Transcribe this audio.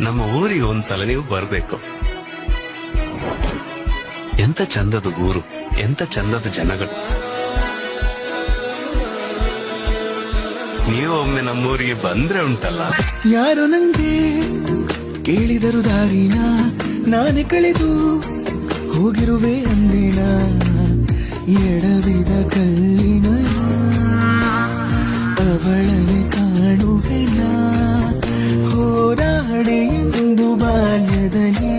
ನಮ್ಮ ಊರಿಗೆ ಒಂದ್ಸಲ ನೀವು ಬರ್ಬೇಕು. ಎಂತ ಚಂದದ ಊರು, ಎಂತ ಚಂದದ ಜನಗಳು. ನೀವು ಒಮ್ಮೆ ನಮ್ಮೂರಿಗೆ ಬಂದ್ರೆ ಉಂಟಲ್ಲ? ಯಾರು ನಂಗೆ ಕೇಳಿದರು ದಾರಿನ, ನಾನೇ ಕಳೆದು ಹೋಗಿರುವೆ ಅಂದಿನ, ಎಡವಿದ ಕಲ್ಲಿನ ಅವಳನೆ ಕಾಣುವೆನ? Germany.